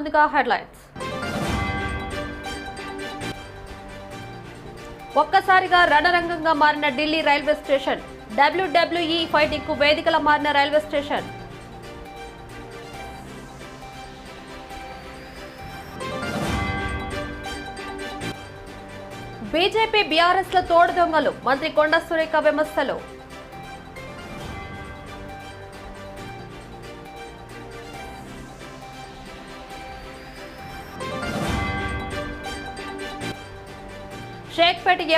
ముందుగా హెడ్లైన్స్. ఒక్కసారిగా రణరంగంగా మారిన ఢిల్లీ రైల్వే స్టేషన్ డబ్ల్యూడబ్ల్యూఈ ఫైటింగ్కు వేదికలా మారిన రైల్వే స్టేషన్. బీజేపీ బీఆర్ఎస్ ల తోడు దొంగలు మంత్రి కొండ సురేఖ విమర్శలు.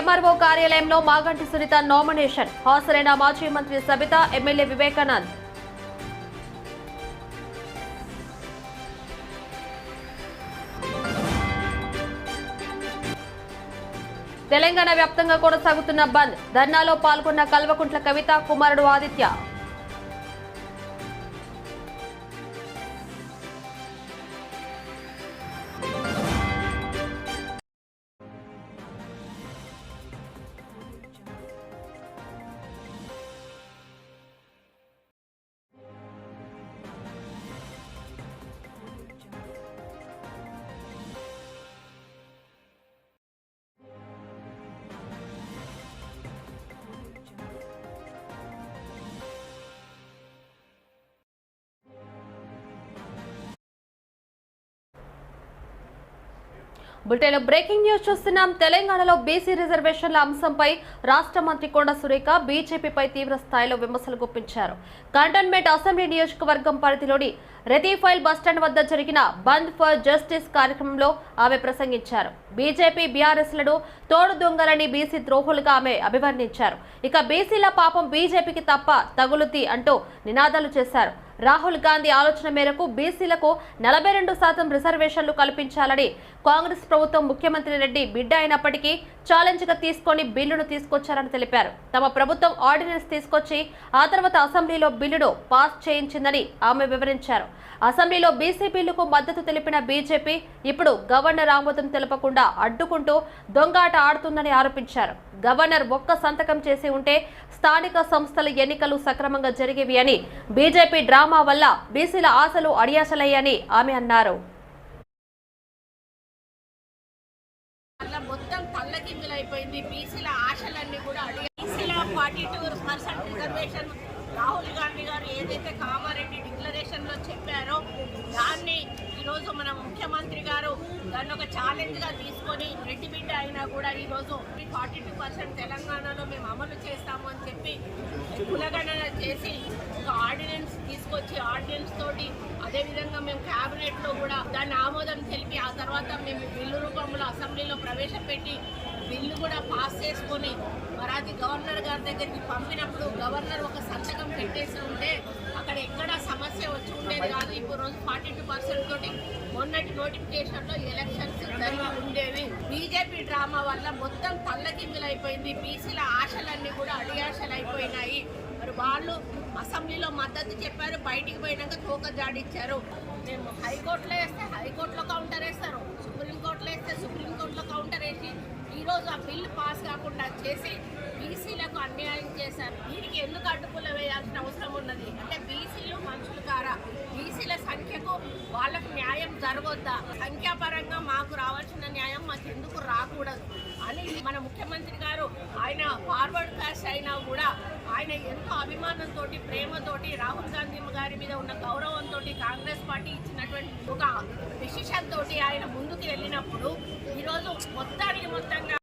ఎంఆర్ఓ కార్యాలయంలో మాగంటి సునీత నామినేషన్. హాజరైన మాజీ మంత్రి సబిత ఎమ్మెల్యే వివేకానంద్. తెలంగాణ వ్యాప్తంగా కొనసాగుతున్న బంద్. ధర్నాలో పాల్గొన్న కల్వకుంట్ల కవిత కుమారుడు ఆదిత్య. బులెటిన్ బ్రేకింగ్ న్యూస్ చూస్తున్నాం. తెలంగాణలో బీసీ రిజర్వేషన్ల అంశంపై రాష్ట్ర మంత్రి కొండ సురేఖ బీజేపీపై తీవ్ర స్థాయిలో విమర్శలు గుప్పించారు. కంటోన్మెంట్ అసెంబ్లీ నియోజకవర్గం పరిధిలోని రెతీఫైల్ బస్టాండ్ వద్ద జరిగిన బంద్ ఫర్ జస్టిస్ కార్యక్రమంలో ఆమె ప్రసంగించారు. బీజేపీ బీఆర్ఎస్లను తోడు దొంగలని బీసీ ద్రోహులుగా ఆమె అభివర్ణించారు. ఇక బీసీల పాపం బీజేపీకి తప్ప తగులుతి అంటూ నినాదాలు చేశారు. రాహుల్ గాంధీ ఆలోచన మేరకు బీసీలకు నలభై రెండు శాతం రిజర్వేషన్లు కల్పించాలని కాంగ్రెస్ ప్రభుత్వం ముఖ్యమంత్రి రెడ్డి బిడ్డ అయినప్పటికీ ఛాలెంజ్గా తీసుకొని బిల్లును తీసుకొచ్చారని తెలిపారు. తమ ప్రభుత్వం ఆర్డినెన్స్ తీసుకొచ్చి ఆ తర్వాత అసెంబ్లీలో బిల్లును పాస్ చేయించిందని ఆమె వివరించారు. అసెంబ్లీలో బీసీ బిల్లుకు మద్దతు తెలిపిన బీజేపీ ఇప్పుడు గవర్నర్ ఆమోదం తెలపకుండా అడ్డుకుంటూ దొంగాట ఆడుతుందని ఆరోపించారు. గవర్నర్ ఒక్క సంతకం చేసి ఉంటే స్థానిక సంస్థల ఎన్నికలు సక్రమంగా జరిగేవి అని బీజేపీ డ్రామా వల్ల బీసీల ఆశలు అడియాసలయ్యని ఆమె అన్నారు. మొత్తం తల్లకిందులైపోయింది బీసీల ఆశలన్నీ కూడా బీసీల forty two percent reservation Rahul Gandhi గారు ఏదైతే కామారెడ్డి డిక్లరేషన్లో చెప్పారో దాన్ని ఈరోజు మన ముఖ్యమంత్రి గారు దాన్ని ఒక ఛాలెంజ్గా తీసుకొని రెడ్డి బిడ్డ అయినా కూడా ఈరోజు ఫార్టీ టూ పర్సెంట్ తెలంగాణలో మేము అమలు చేస్తాము అని చెప్పి కులగణన చేసి ఒక ఆర్డినెన్స్ తీసుకొచ్చి ఆర్డినెన్స్ తోటి అదేవిధంగా మేము క్యాబినెట్లో కూడా దాన్ని ఆమోదం తెలిపి ఆ తర్వాత మేము బిల్లు రూపంలో అసెంబ్లీలో ప్రవేశపెట్టి బిల్లు కూడా పాస్ చేసుకొని మరి అది గవర్నర్ గారి దగ్గరికి పంపినప్పుడు గవర్నర్ ఒక సంతకం పెట్టేసి ఉంటే అక్కడ ఎక్కడ సమస్య వచ్చి ఉండేది కాదు. ఇప్పుడు రోజు ఫార్టీ టూ పర్సెంట్ తోటి మొన్నటి నోటిఫికేషన్లో ఎలక్షన్స్ జరిగి ఉండేవి. బీజేపీ డ్రామా వల్ల మొత్తం తల్లకిందులైపోయింది బీసీల ఆశలన్నీ కూడా అడియాశలు అయిపోయినాయి. మరి వాళ్ళు అసెంబ్లీలో మద్దతు చెప్పారు బయటికి పోయినాక తోక జాడిచ్చారు. మేము హైకోర్టులో వేస్తే హైకోర్టులో కౌంటర్ వేస్తారు. సుప్రీంకోర్టులో వేస్తే సుప్రీంకోర్టులో కౌంటర్ వేసి ఈరోజు ఆ బిల్లు పాస్ కాకుండా చేసి బీసీలకు అన్యాయం చేశారు. దీనికి ఎందుకు అడ్డుపుల్ల వేయాల్సిన అవసరం ఉన్నది? అంటే బీసీలు మనుషులు కారా? బీసీల సంఖ్యకు వాళ్ళకు న్యాయం జరగొద్దా? సంఖ్యాపరంగా మాకు రావాల్సిన న్యాయం మాకు ఎందుకు రాకూడదు? అని మన ముఖ్యమంత్రి గారు ఆయన ఫార్వర్డ్ కాస్ట్ అయినా కూడా ఆయన ఎంతో అభిమానంతో ప్రేమతోటి రాహుల్ గాంధీ గారి మీద ఉన్న గౌరవంతో కాంగ్రెస్ పార్టీ ఇచ్చినటువంటి ఒక డిసిషన్ తోటి ఆయన ముందుకు వెళ్ళినప్పుడు ఈరోజు మొత్తానికి మొత్తంగా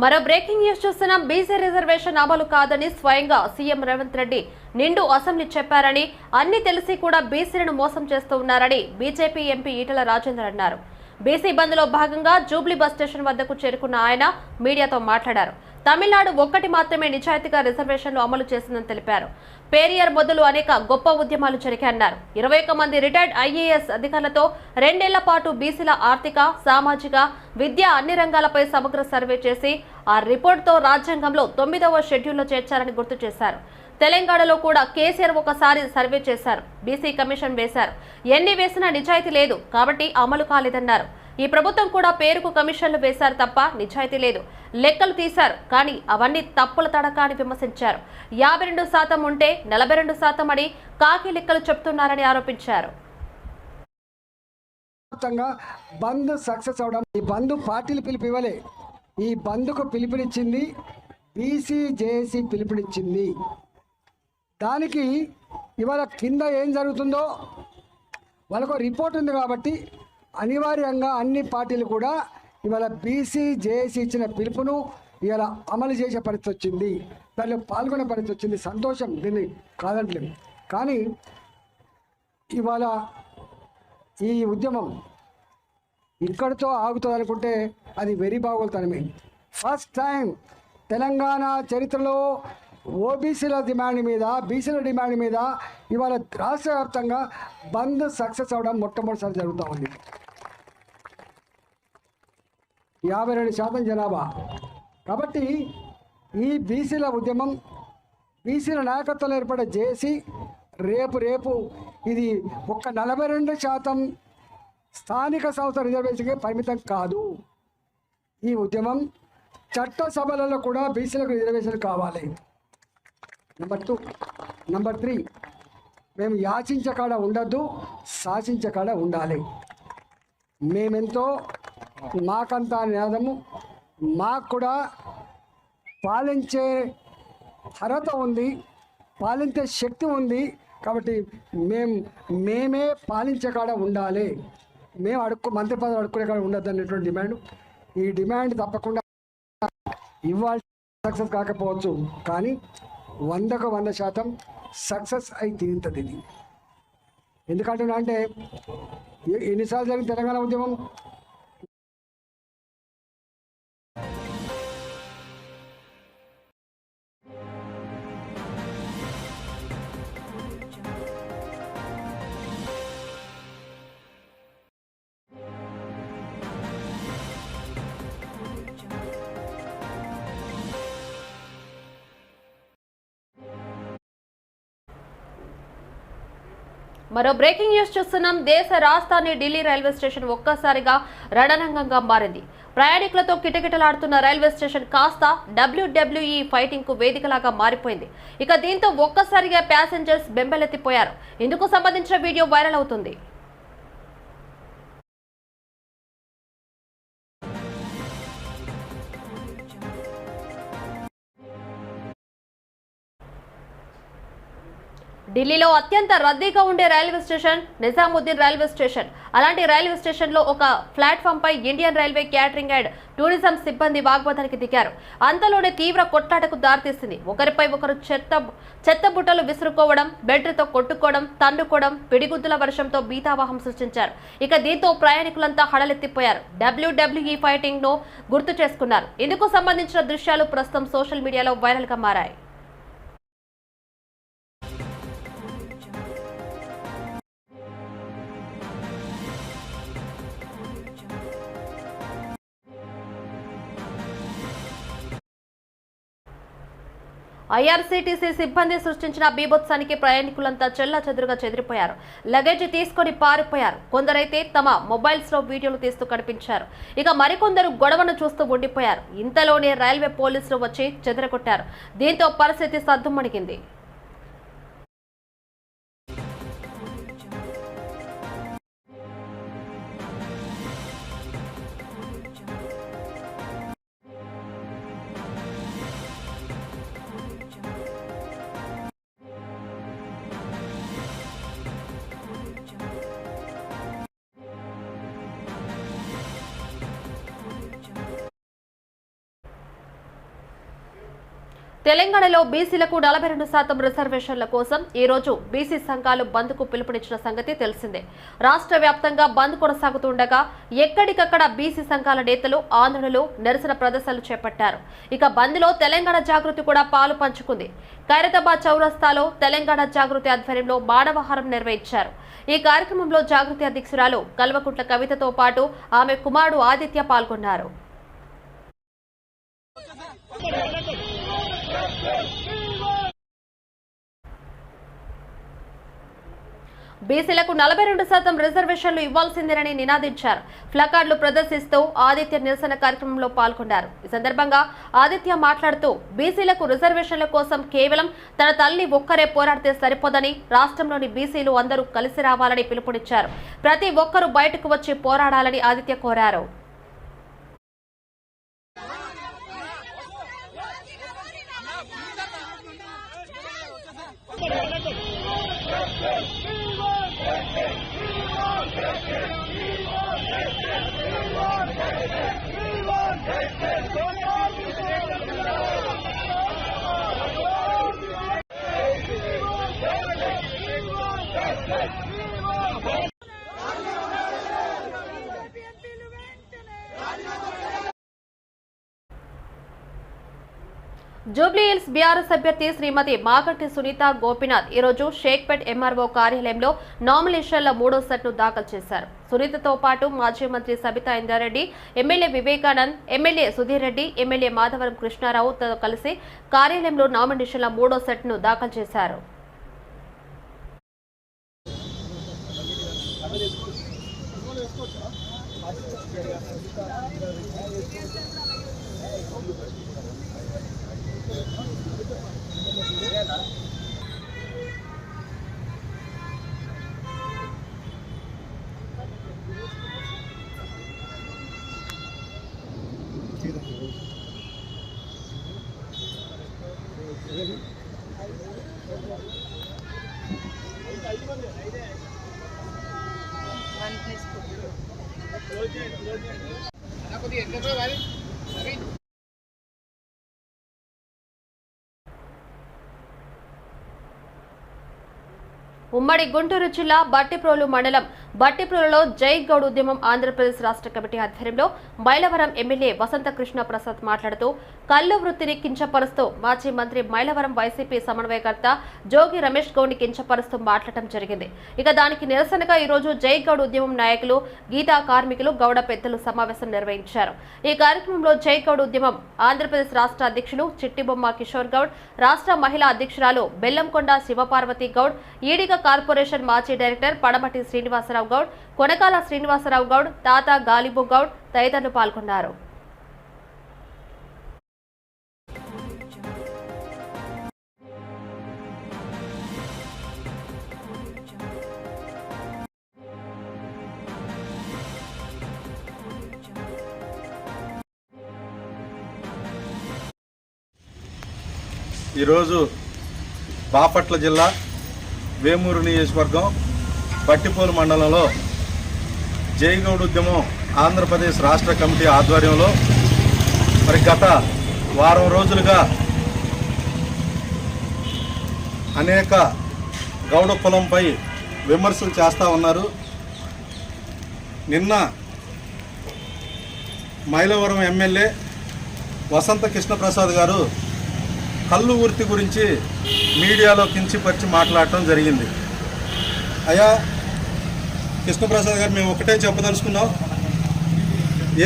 మరో బ్రేకింగ్ న్యూస్ చూస్తున్నాం. బీసీ రిజర్వేషన్ అమలు కాదని స్వయంగా సీఎం రేవంత్ రెడ్డి నిండు అసెంబ్లీ చెప్పారని అన్ని తెలిసి కూడా బీసీలను మోసం చేస్తూ ఉన్నారని బీజేపీ ఎంపీ ఈటల రాజేందర్ అన్నారు. బీసీ బంద్లో భాగంగా జూబ్లీ బస్ స్టేషన్ వద్దకు చేరుకున్న ఆయన మీడియాతో మాట్లాడారు. తమిళనాడు ఒక్కటి మాత్రమే నిజాయితీగా రిజర్వేషన్లు అమలు చేసిందని తెలిపారు. పేరియర్ మొదలు అనేక గొప్ప ఉద్యమాలు జరిగాయన్నారు. ఇరవై ఒక్క మంది రిటైర్డ్ ఐఏఎస్ అధికారులతో రెండేళ్ళ పాటు బీసీల ఆర్థిక సామాజిక విద్య అన్ని రంగాలపై సమగ్ర సర్వే చేసి ఆ రిపోర్ట్తో రాజ్యాంగంలో తొమ్మిదవ షెడ్యూల్లో చేర్చారని గుర్తు చేశారు. తెలంగాణలో కూడా కేసీఆర్ ఒకసారి సర్వే చేశారు. బీసీ కమిషన్ వేశారు. ఎన్ని వేసినా నిజాయితీ లేదు కాబట్టి అమలు కాలేదన్నారు. ఈ ప్రభుత్వం కూడా పేరుకు కమిషన్లు వేశారు తప్ప నిజాయితీ లేదు. లెక్కలు తీశారు కానీ అవన్నీ తప్పుల తడక అని విమర్శించారు. యాభై రెండు శాతం ఉంటే నలభై రెండు శాతం అని కాకి లెక్కలు చెప్తున్నారని ఆరోపించారు. బంద్ సక్సెస్ అవడం ఈ బంద్ పార్టీలు పిలుపు ఇవ్వలే ఈ బంద్కు పిలుపునిచ్చింది బీసీ జేఏసీ పిలుపునిచ్చింది. దానికి ఇవాళ కింద ఏం జరుగుతుందో వాళ్ళకు రిపోర్ట్ ఉంది కాబట్టి అనివార్యంగా అన్ని పార్టీలు కూడా ఇవాళ బీసీ జేఏసీ ఇచ్చిన పిలుపును ఇవాళ అమలు చేసే పరిస్థితి వచ్చింది. దానిలో పాల్గొనే పరిస్థితి వచ్చింది. సంతోషం. దీన్ని కాదంటలేదు కానీ ఇవాళ ఈ ఉద్యమం ఇక్కడితో ఆగుతుంది అనుకుంటే అది వెరీ బాగోలుతనమే ఫస్ట్ టైం తెలంగాణ చరిత్రలో ఓబీసీల డిమాండ్ మీద బీసీల డిమాండ్ మీద ఇవాళ రాష్ట్ర వ్యాప్తంగా బంద్ సక్సెస్ అవడం మొట్టమొదటిసారి జరుగుతూ ఉంది. యాభై రెండు శాతం జనాభా. కాబట్టి ఈ బీసీల ఉద్యమం బీసీల నాయకత్వంలో ఏర్పడే జేసీ రేపు రేపు ఇది ఒక్క నలభై రెండు శాతం స్థానిక సంస్థ రిజర్వేషన్కి పరిమితం కాదు. ఈ ఉద్యమం చట్టసభలలో కూడా బీసీలకు రిజర్వేషన్ కావాలి. నెంబర్ టూ నెంబర్ త్రీ మేము యాచించే కాడ ఉండద్దు శాసించే కాడ ఉండాలి. మేమెంతో మాకంత నినాదము. మాకు కూడా పాలించే అర్హత ఉంది పాలించే శక్తి ఉంది. కాబట్టి మేము మేమే పాలించే కాడ ఉండాలి. మేము అడుక్కు మంత్రి పదవి అడుక్కునే కాడ ఉండద్దు అనేటువంటి డిమాండ్. ఈ డిమాండ్ తప్పకుండా ఇవాళ సక్సెస్ కాకపోవచ్చు. కానీ వందకు వంద శాతం సక్సెస్ అయి తీరుతుంది ఇది ఎందుకంటున్నా అంటే ఎన్నిసార్లు జరిగిన తెలంగాణ ఉద్యమం? మరో బ్రేకింగ్ న్యూస్ చూస్తున్నాం. దేశ రాజధాని ఢిల్లీ రైల్వే స్టేషన్ ఒక్కసారిగా రణరంగంగా మారింది. ప్రయాణికులతో కిటకిటలాడుతున్న రైల్వే స్టేషన్ కాస్త డబ్ల్యూడబ్ల్యూఈ ఫైటింగ్కు వేదికలాగా మారిపోయింది. ఇక దీంతో ఒక్కసారిగా ప్యాసింజర్స్ బెంబెలెత్తిపోయారు. ఇందుకు సంబంధించిన వీడియో వైరల్ అవుతుంది. ఢిల్లీలో అత్యంత రద్దీగా ఉండే railway station Nizamuddin railway station. అలాంటి రైల్వే స్టేషన్లో ఒక platform pi Indian railway catering and tourism సిబ్బంది వాగ్వాదానికి దిగారు. అంతలోనే తీవ్ర కొట్లాటకు దారితీసింది. ఒకరిపై ఒకరు చెత్త చెత్త బుట్టలు విసురుకోవడం బెడ్తో కొట్టుకోవడం తండుకోవడం పిడిగుద్దుల వర్షంతో బీతావాహం సృష్టించారు. ఇక దీంతో ప్రయాణికులంతా హడలెత్తిపోయారు. డబ్ల్యూడబ్ల్యూఈ ఫైటింగ్ను గుర్తు చేసుకున్నారు. ఇందుకు సంబంధించిన దృశ్యాలు ప్రస్తుతం సోషల్ మీడియాలో వైరల్గా మారాయి. ఐఆర్సీటీసీ సిబ్బంది సృష్టించిన బీభత్సానికి ప్రయాణికులంతా చెల్లా చెదురుగా చెదిరిపోయారు. లగేజ్ తీసుకొని పారిపోయారు. కొందరైతే తమ మొబైల్స్లో వీడియోలు తీస్తూ కనిపించారు. ఇక మరికొందరు గొడవను చూస్తూ ఉండిపోయారు. ఇంతలోనే రైల్వే పోలీసులు వచ్చి చెదరగొట్టారు. దీంతో పరిస్థితి సద్దుమణిగింది. తెలంగాణలో బీసీలకు నలభై రెండు శాతం రిజర్వేషన్ల కోసం ఈ రోజు బీసీ సంఘాలు బంద్కు పిలుపునిచ్చిన సంగతి తెలిసిందే. రాష్ట్ర వ్యాప్తంగా బంద్ కొనసాగుతుండగా ఎక్కడికక్కడ బీసీ సంఘాల నేతలు ఆందోళనలు నిరసన ప్రదర్శనలు చేపట్టారు. ఇక బంద్లో తెలంగాణ జాగృతి కూడా పాలు పంచుకుంది. ఖైరతాబాద్ చౌరస్తాలో తెలంగాణ జాగృతి ఆధ్వర్యంలో మానవహారం నిర్వహించారు. ఈ కార్యక్రమంలో జాగృతి అధ్యక్షురాలు కల్వకుంట్ల కవితతో పాటు ఆమె కుమారుడు ఆదిత్య పాల్గొన్నారు. బీసీలకు నలభై రెండు శాతం రిజర్వేషన్లు ఇవ్వాల్సిందేనని నినాదించారు. ప్లకార్డులు ప్రదర్శిస్తూ ఆదిత్య నిరసన కార్యక్రమంలో పాల్గొన్నారు. ఈ సందర్భంగా ఆదిత్య మాట్లాడుతూ బీసీలకు రిజర్వేషన్ల కోసం కేవలం తన తల్లి ఒక్కరే పోరాడితే సరిపోదని రాష్ట్రంలోని బీసీలు అందరూ కలిసి రావాలని పిలుపునిచ్చారు. ప్రతి ఒక్కరూ బయటకు వచ్చి పోరాడాలని ఆదిత్య కోరారు. జూబ్లీహిల్స్ బీఆర్ఎస్ అభ్యర్థి శ్రీమతి మాగంటి సునీత గోపినాథ్ ఈరోజు షేక్పేట్ ఎంఆర్ఓ కార్యాలయంలో నామినేషన్ల మూడో సెట్ను దాఖలు చేశారు. సునీతతో పాటు మాజీ మంత్రి Sabitha Indra Reddy MLA Vivekanand MLA Sudheer Reddy MLA Madhavaram కృష్ణారావుతో కలిసి కార్యాలయంలో నామినేషన్ల మూడో సెట్ను దాఖలు చేశారు. ఉమ్మడి గుంటూరు జిల్లా బట్టిప్రోలు మండలం బట్టిప్రోలులో జై గౌడ్ ఉద్యమం ఆంధ్రప్రదేశ్ రాష్ట్ర కమిటీ ఆధ్వర్యంలో మైలవరం ఎమ్మెల్యే వసంత కృష్ణ ప్రసాద్ మాట్లాడుతూ కళ్ళు వృత్తిని కించపరుస్తూ మాజీ మంత్రి మైలవరం వైసీపీ సమన్వయకర్త జోగి రమేష్ గౌడ్ని కించపరుస్తూ మాట్లాడటం జరిగింది. ఇక దానికి నిరసనగా ఈరోజు జై గౌడ్ ఉద్యమం నాయకులు గీతా కార్మికులు గౌడ పెద్దలు సమావేశం నిర్వహించారు. ఈ కార్యక్రమంలో జై గౌడ్ ఉద్యమం ఆంధ్రప్రదేశ్ రాష్ట్ర అధ్యక్షులు చిట్టిబొమ్మ కిషోర్ గౌడ్ రాష్ట్ర మహిళా అధ్యక్షురాలు బెల్లంకొండ శివపార్వతి గౌడ్ ఈడిగ కార్పొరేషన్ మాజీ డైరెక్టర్ పడమటి శ్రీనివాసరావు గౌడ్ కొనకాల శ్రీనివాసరావు గౌడ్ తాత గాలిబు గౌడ్ తదితరులు పాల్గొన్నారు. ఈరోజు బాపట్ల జిల్లా వేమూరు నియోజకవర్గం పట్టిపోలు మండలంలో జైగౌడ్ ఉద్యమం ఆంధ్రప్రదేశ్ రాష్ట్ర కమిటీ ఆధ్వర్యంలో మరి గత వారం రోజులుగా అనేక గౌడ కులంపై విమర్శలు చేస్తూ ఉన్నారు. నిన్న మైలవరం ఎమ్మెల్యే వసంత కృష్ణప్రసాద్ గారు కళ్ళు వృత్తి గురించి మీడియాలో కించిపరిచి మాట్లాడటం జరిగింది. అయ్యా కృష్ణప్రసాద్ గారు మేము ఒకటే చెప్పదలుచుకున్నాం.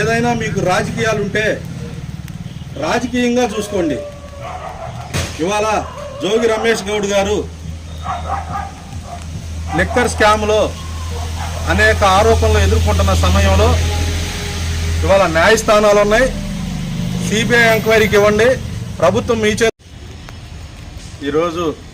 ఏదైనా మీకు రాజకీయాలు ఉంటే రాజకీయంగా చూసుకోండి. ఇవాళ జోగి రమేష్ గౌడ్ గారు లిక్కర్ స్కామ్లో అనేక ఆరోపణలు ఎదుర్కొంటున్న సమయంలో ఇవాళ న్యాయస్థానాలు ఉన్నాయి సిబిఐ ఎంక్వైరీకి ఇవ్వండి. ప్రభుత్వం మీ Iroso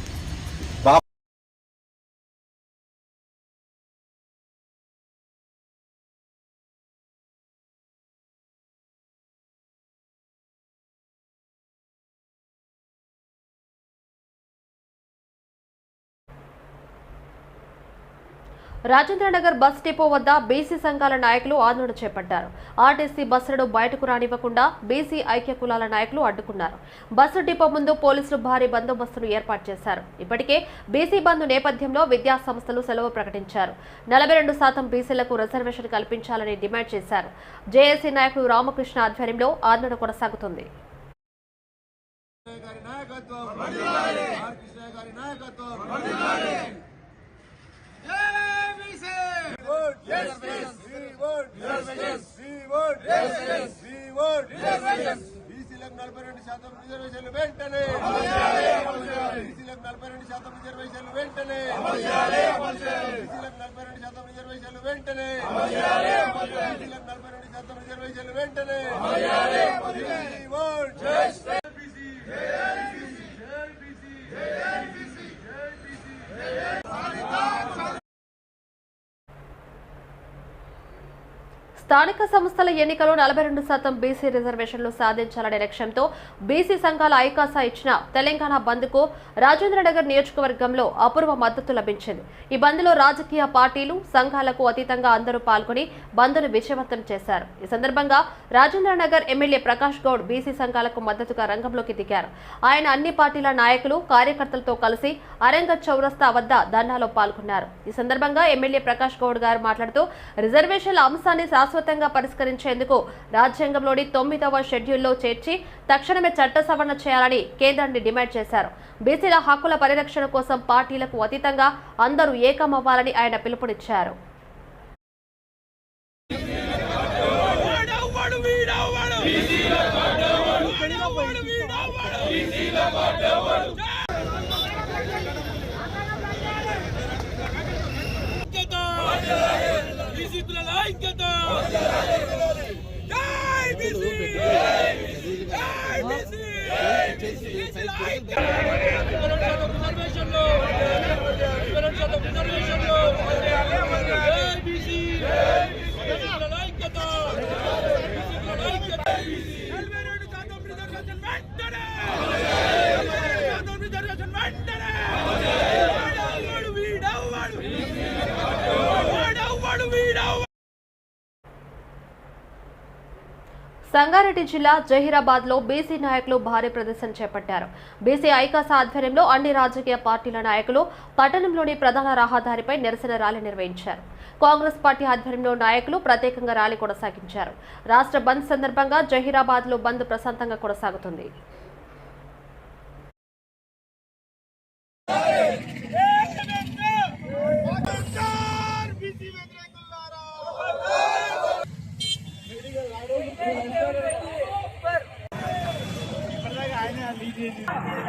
రాజేంద్రనగర్ బస్ డిపో వద్ద బీసీ సంఘాల నాయకులు ఆందోళన చేపట్టారు. ఆర్టీసీ బస్సులను బయటకు రానివ్వకుండా బీసీ ఐక్య కులాల నాయకులు అడ్డుకున్నారు. బస్సు డిపో ముందు పోలీసులు భారీ బందోబస్తును ఏర్పాటు చేశారు. ఇప్పటికే బీసీ బంద్ నేపథ్యంలో విద్యా సంస్థలు సెలవు ప్రకటించారు. నలభై రెండు శాతం బీసీలకు రిజర్వేషన్ కల్పించాలని డిమాండ్ చేశారు. జేఏసీ నాయకులు రామకృష్ణ ఆధ్వర్యంలో ఆందోళన కొనసాగుతుంది. గారి నాయకత్వం. గారి నాయకత్వం. బీసీలకు నలభై రెండు శాతం రిజర్వేషన్లు వెంటనే బీసీలకు నలభై రెండు శాతం రిజర్వేషన్లు వెంటనే బీసీలకు నలభై రెండు శాతం రిజర్వేషన్లు వెంటనే బీసీలకు నలభై రెండు శాతం రిజర్వేషన్లు వెంటనే స్థానిక సంస్థల ఎన్నికలో నలభై రెండు శాతం బీసీ రిజర్వేషన్లు సాధించాలనే లక్ష్యంతో బీసీ సంఘాల ఐకాసా ఇచ్చిన తెలంగాణ బంద్కు రాజేంద్రనగర్ నియోజకవర్గంలో అపూర్వ మద్దతు లభించింది. ఈ బంద్లో రాజకీయ పార్టీలు సంఘాలకు అతీతంగా అందరూ పాల్గొని బంద్ను విజయవంతం చేశారు. ఈ సందర్భంగా రాజేంద్రనగర్ ఎమ్మెల్యే ప్రకాష్ గౌడ్ బీసీ సంఘాలకు మద్దతుగా రంగంలోకి దిగారు. ఆయన అన్ని పార్టీల నాయకులు కార్యకర్తలతో కలిసి అరంగ చౌరస్తా వద్ద ధర్నాలో పాల్గొన్నారు. ఈ సందర్భంగా ఎమ్మెల్యే ప్రకాష్ గౌడ్ గారు మాట్లాడుతూ రిజర్వేషన్ల అంశాన్ని శాశ్వతంగా పరిష్కరించేందుకు రాజ్యాంగంలోని తొమ్మిదవ షెడ్యూల్లో చేర్చి తక్షణమే చట్ట సవరణ చేయాలని కేంద్రాన్ని డిమాండ్ చేశారు. బీసీల హక్కుల పరిరక్షణ కోసం పార్టీలకు అతీతంగా అందరూ ఏకమవ్వాలని ఆయన పిలుపునిచ్చారు. ఐక్యత! జై బీసీ! జై బీసీ! జై బీసీ! జై బీసీ! ఐక్యత ఐక్యత సంగారెడ్డి జిల్లా జహీరాబాద్లో బీసీ నాయకులు భారీ ప్రదర్శన చేపట్టారు. బీసీ ఐకాస ఆధ్వర్యంలో అన్ని రాజకీయ పార్టీల నాయకులు పట్టణంలోని ప్రధాన రహదారిపై నిరసన ర్యాలీ నిర్వహించారు. కాంగ్రెస్ పార్టీ ఆధ్వర్యంలో నాయకులు ప్రత్యేకంగా ర్యాలీ కొనసాగించారు. రాష్ట్ర బంద్ సందర్భంగా జహీరాబాద్లో బంద్ ప్రశాంతంగా కొనసాగుతుంది. Guntur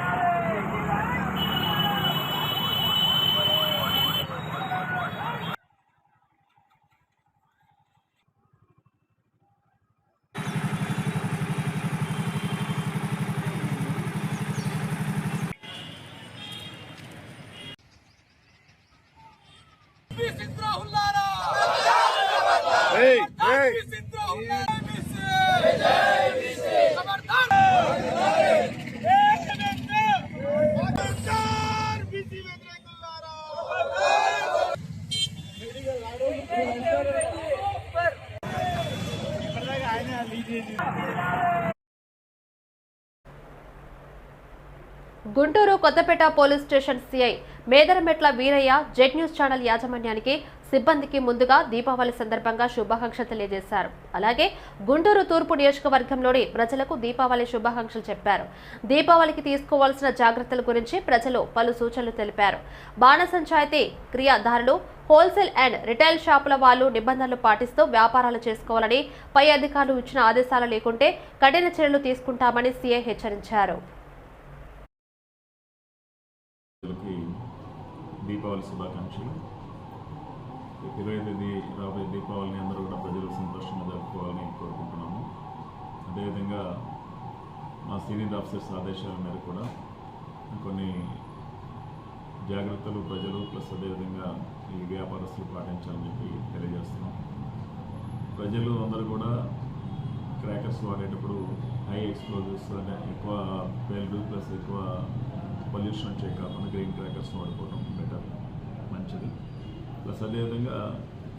Kothapeta police station CI Medarametla Veeraiah Z news channel యాజమాన్యానికి సిబ్బందికి ముందుగా దీపావళి సందర్భంగా శుభాకాంక్షలు తెలియజేశారు. అలాగే గుంటూరు తూర్పు నియోజకవర్గంలోని ప్రజలకు దీపావళి శుభాకాంక్షలు చెప్పారు. దీపావళికి తీసుకోవాల్సిన జాగ్రత్తల గురించి ప్రజలు పలు సూచనలు తెలిపారు. బాణసంచాయితీ క్రియాదారులు హోల్సేల్ అండ్ రిటైల్ షాపుల వాళ్ళు నిబంధనలు పాటిస్తూ వ్యాపారాలు చేసుకోవాలని పై అధికారులు ఇచ్చిన ఆదేశాలు లేకుంటే కఠిన చర్యలు తీసుకుంటామని సీఐ హెచ్చరించారు ప్రజలకి దీపావళి శుభాకాంక్షలు. ఇరవై తేదీ రాబోయే దీపావళిని అందరూ కూడా ప్రజలు సంతోషంగా జరుపుకోవాలని కోరుకుంటున్నాము. అదేవిధంగా మా సీనియర్ ఆఫీసర్స్ ఆదేశాల మేరకు కూడా కొన్ని జాగ్రత్తలు ప్రజలు ప్లస్ అదేవిధంగా ఈ వ్యాపారస్తులు పాటించాలని చెప్పి తెలియజేస్తున్నాం. ప్రజలు అందరూ కూడా క్రాకర్స్ వాడేటప్పుడు హై ఎక్స్ప్లోజివ్స్ అంటే ఎక్కువ పేలుడు ప్లస్ ఎక్కువ పొల్యూషన్ వచ్చే కాకుండా గ్రీన్ క్రాకర్స్ వాడుకోవడం మంచిది ప్లస్ అదేవిధంగా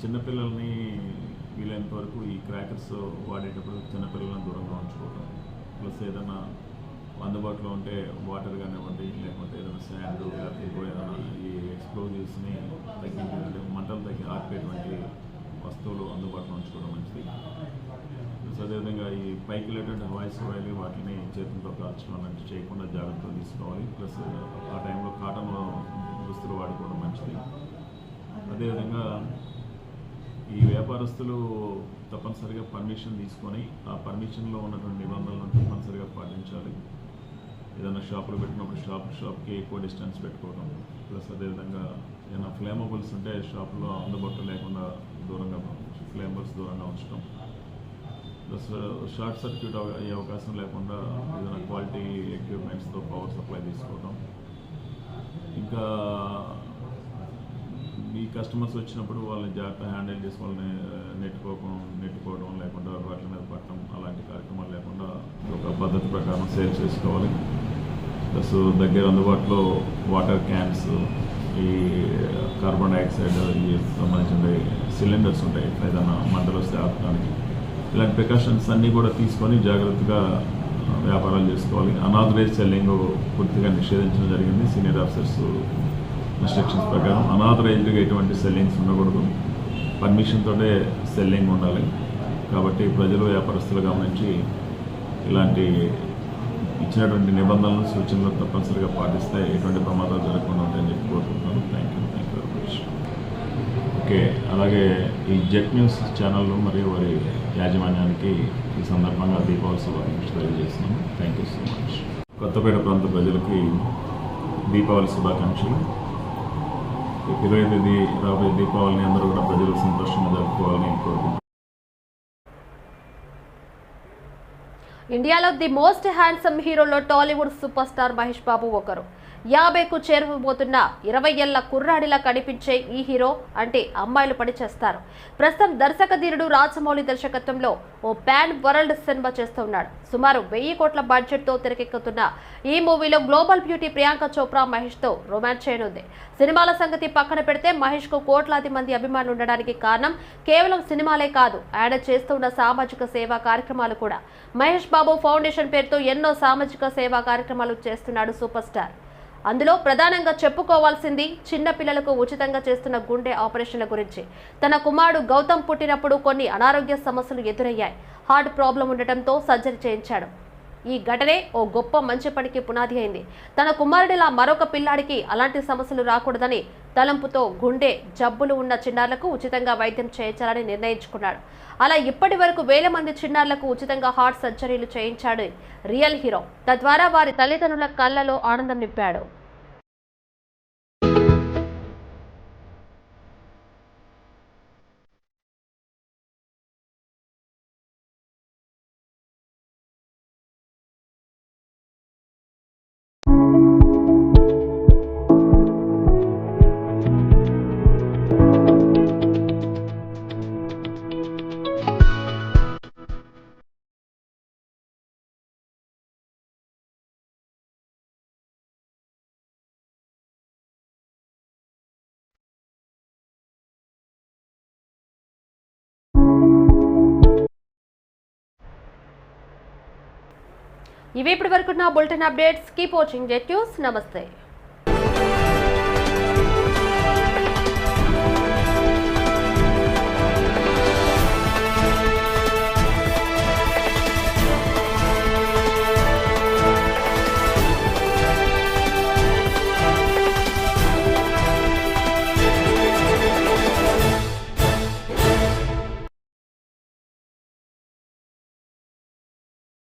చిన్నపిల్లల్ని వీలైనంత వరకు ఈ క్రాకర్స్ వాడేటప్పుడు చిన్నపిల్లలను దూరంగా ఉంచుకోవడం ప్లస్ ఏదైనా అందుబాటులో ఉంటే వాటర్ కానివ్వండి లేకుంటే ఏదైనా శాండ్ లేకపోతే ఏదైనా ఈ ఎక్స్ప్లోజివ్స్ని తగ్గించే మంటలు తగ్గి ఆర్పేటువంటి వస్తువులు అందుబాటులో ఉంచుకోవడం మంచిది. ప్లస్ అదేవిధంగా ఈ పైకి వెళ్ళేటువంటి వాయిస్ వాయిల్ వాటిని చేతులతో కాల్చడం అలాంటివి చేయకుండా జాగ్రత్తలు తీసుకోవాలి. ప్లస్ ఆ టైంలో కాటన్ దుస్తులు వాడుకోవడం మంచిది. అదేవిధంగా ఈ వ్యాపారస్తులు తప్పనిసరిగా పర్మిషన్ తీసుకొని ఆ పర్మిషన్లో ఉన్నటువంటి నిబంధనలను తప్పనిసరిగా పాటించాలి. ఏదైనా షాపులు పెట్టినప్పుడు షాప్ షాప్కి ఎక్కువ డిస్టెన్స్ పెట్టుకోవడం. ప్లస్ అదేవిధంగా ఏదైనా ఫ్లేమబుల్స్ ఉంటే షాపులో అందుబాటులో లేకుండా దూరంగా ఫ్లేమబుల్స్ దూరంగా ఉంచడం. ప్లస్ షార్ట్ సర్క్యూట్ అయ్యే అవకాశం లేకుండా ఏదైనా క్వాలిటీ ఎక్విప్మెంట్స్తో పవర్ సప్లై తీసుకోవడం. ఇంకా మీ కస్టమర్స్ వచ్చినప్పుడు వాళ్ళని జాగ్రత్త హ్యాండిల్ చేసి వాళ్ళని నెట్టుకోవడం నెట్టుకోవడం లేకుండా వాటి మీద పట్టడం అలాంటి కార్యక్రమాలు లేకుండా ఒక పద్ధతి ప్రకారం సేవ్ చేసుకోవాలి. ప్లస్ దగ్గర అందుబాటులో వాటర్ క్యాన్స్ ఈ కార్బన్ డైఆక్సైడ్ ఈ సంబంధించిన సిలిండర్స్ ఉంటాయి. ఏదైనా మంటలు వస్తే ఆపడానికి. ఇలాంటి ప్రికాషన్స్ అన్నీ కూడా తీసుకొని జాగ్రత్తగా వ్యాపారాలు చేసుకోవాలి. అనాథరైజ్ సెల్లింగ్ పూర్తిగా నిషేధించడం జరిగింది. సీనియర్ ఆఫీసర్స్ ఇన్స్ట్రక్షన్స్ ప్రకారం అనాథరైజ్డ్గా ఎటువంటి సెల్లింగ్స్ ఉండకూడదు. పర్మిషన్తోటే సెల్లింగ్ ఉండాలి. కాబట్టి ప్రజలు వ్యాపారస్తులు గమనించి ఇలాంటి ఇచ్చినటువంటి నిబంధనలు సూచనలు తప్పనిసరిగా పాటిస్తే ఎటువంటి ప్రమాదాలు జరగకుండా ఉంటాయని చెప్పి కోరుకుంటున్నాను. Thank you thank you very much okay అలాగే ఈ జెట్ న్యూస్ ఛానల్ మరియు వారి యాజమాన్యానికి ఈ సందర్భంగా దీపావళి శుభాకాంక్షలు తెలియజేస్తున్నాను thank you so much Kothapeta ప్రాంత ప్రజలకి దీపావళి శుభాకాంక్షలు. ఇరవై తేదీ రాబోయే దీపావళిని అందరూ కూడా ప్రజలు సంతోషంగా జరుపుకోవాలని కోరుకుంటున్నాను ఇండియాలో the most handsome హీరోలో Tollywood super star Mahesh Babu ఒకరు. యాభైకు చేరువబోతున్న ఇరవై ఏళ్ళ కుర్రాడిలా కనిపించే ఈ హీరో అంటే అమ్మాయిలు పని చేస్తారు ప్రస్తుతం దర్శక ధీరుడు రాజమౌళి దర్శకత్వంలో ఓ ప్యాన్ వరల్డ్ సినిమా చేస్తున్నాడు. సుమారు వెయ్యి కోట్ల బడ్జెట్తో తెరకెక్కుతున్న ఈ మూవీలో గ్లోబల్ బ్యూటీ ప్రియాంక చోప్రా మహేష్తో రొమాన్స్ చేయనుంది. సినిమాల సంగతి పక్కన పెడితే మహేష్కు కోట్లాది మంది అభిమానులు ఉండడానికి కారణం కేవలం సినిమాలే కాదు ఆయన చేస్తున్న సామాజిక సేవా కార్యక్రమాలు కూడా. మహేష్ బాబు ఫౌండేషన్ పేరుతో ఎన్నో సామాజిక సేవా కార్యక్రమాలు చేస్తున్నాడు సూపర్ స్టార్. అందులో ప్రధానంగా చెప్పుకోవాల్సింది చిన్న పిల్లలకు ఉచితంగా చేస్తున్న గుండె ఆపరేషన్ల గురించి. తన కుమారుడు గౌతమ్ పుట్టినప్పుడు కొన్ని అనారోగ్య సమస్యలు ఎదురయ్యాయి. హార్ట్ ప్రాబ్లం ఉండటంతో సర్జరీ చేయించాడు. ఈ ఘటనే ఓ గొప్ప మంచి పనికి పునాది అయింది. తన కుమారుడిలా మరొక పిల్లాడికి అలాంటి సమస్యలు రాకూడదని తలంపుతో గుండె జబ్బులు ఉన్న చిన్నారులకు ఉచితంగా వైద్యం చేయించాలని నిర్ణయించుకున్నాడు. అలా ఇప్పటి వరకు వేల మంది చిన్నారులకు ఉచితంగా హార్ట్ సర్జరీలు చేయించాడు రియల్ హీరో. తద్వారా వారి తల్లిదండ్రుల కళ్ళలో ఆనందం నింపాడు. ఇవి ఇప్పటి వరకు నా bulletin updates. Keep watching Jet news. నమస్తే.